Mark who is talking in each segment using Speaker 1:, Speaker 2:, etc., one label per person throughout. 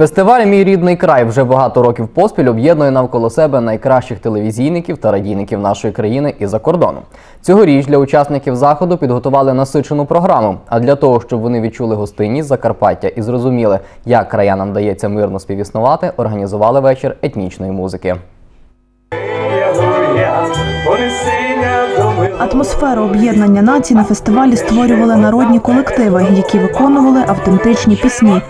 Speaker 1: Фестиваль Мій рідний край вже багато років поспіль об'єднує навколо себе найкращих телевізійників та радійників нашої країни і за кордону. Цьогоріч для учасників заходу підготували насичену програму. А для того, щоб вони відчули гостинність Закарпаття і зрозуміли, як краянам дається мирно співіснувати, організували вечір етнічної музики.
Speaker 2: Атмосферу об'єднання націй на фестивалі створювали народні колективи, які виконували автентичні пісні.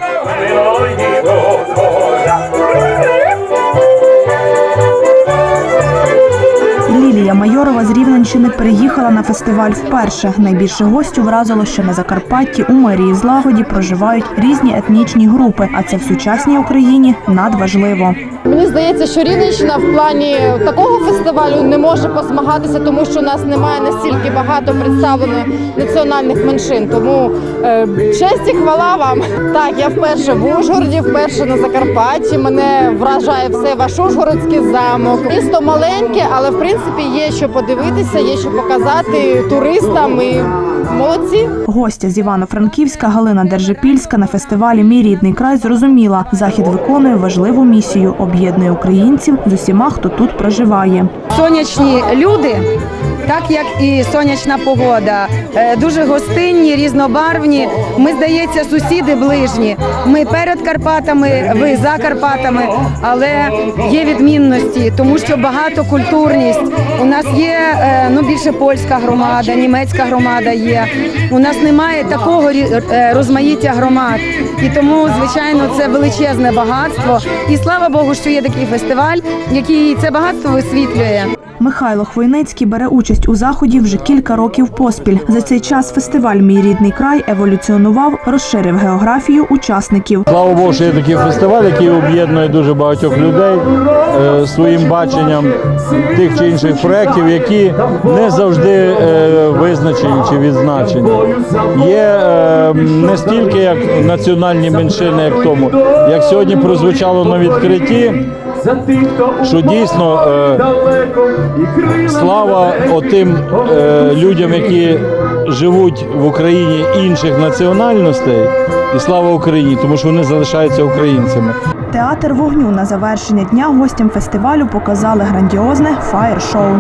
Speaker 2: Лілія Майорова з Рівненщини приїхала на фестиваль вперше. Найбільше гостю вразило, що на Закарпатті у мерії злагоді проживають різні етнічні групи, а це в сучасній Україні надважливо.
Speaker 3: Мені здається, що Рівненщина в плані такого фестивалю не може позмагатися, тому що у нас немає настільки багато представлених національних меншин. Тому е, честь і хвала вам. Так, я вперше в Ужгороді, вперше на Закарпатті. Мене вражає все ваш Ужгородський замок. Місто маленьке, але в принципі є що подивитися, є що показати туристам і молодці.
Speaker 2: Гостя з Івано-Франківська Галина Держипільська на фестивалі Мій рідний край зрозуміла, захід виконує важливу місію, об'єднує українців з усіма, хто тут проживає.
Speaker 4: сонячні люди, так як і сонячна погода, е, дуже гостинні, різнобарвні. Ми, здається, сусіди ближні. Ми перед Карпатами, ви за Карпатами, але є відмінності, тому що багатокультурність. У нас є е, ну більше польська громада, німецька громада є. У нас немає такого е, розмаїття громад. І тому, звичайно, це величезне багатство. І слава Богу, що є такий фестиваль, який це багатство висвітлює.
Speaker 2: Михайло Хвойницький бере участь у заході вже кілька років поспіль. За цей час фестиваль Мій рідний край еволюціонував, розширив географію учасників.
Speaker 5: Слава Богу, що є такий фестиваль, який об'єднує дуже багатьох людей е, своїм баченням тих чи інших проєктів, які не завжди е, визначені чи відзначені. Є е, не стільки як національні меншини, як тому, як сьогодні прозвучало на відкритті, що дійсно е, слава отим е, людям, які живуть в Україні інших національностей, і слава Україні, тому що вони залишаються українцями.
Speaker 2: Театр вогню на завершення дня гостям фестивалю показали грандіозне фаєр-шоу.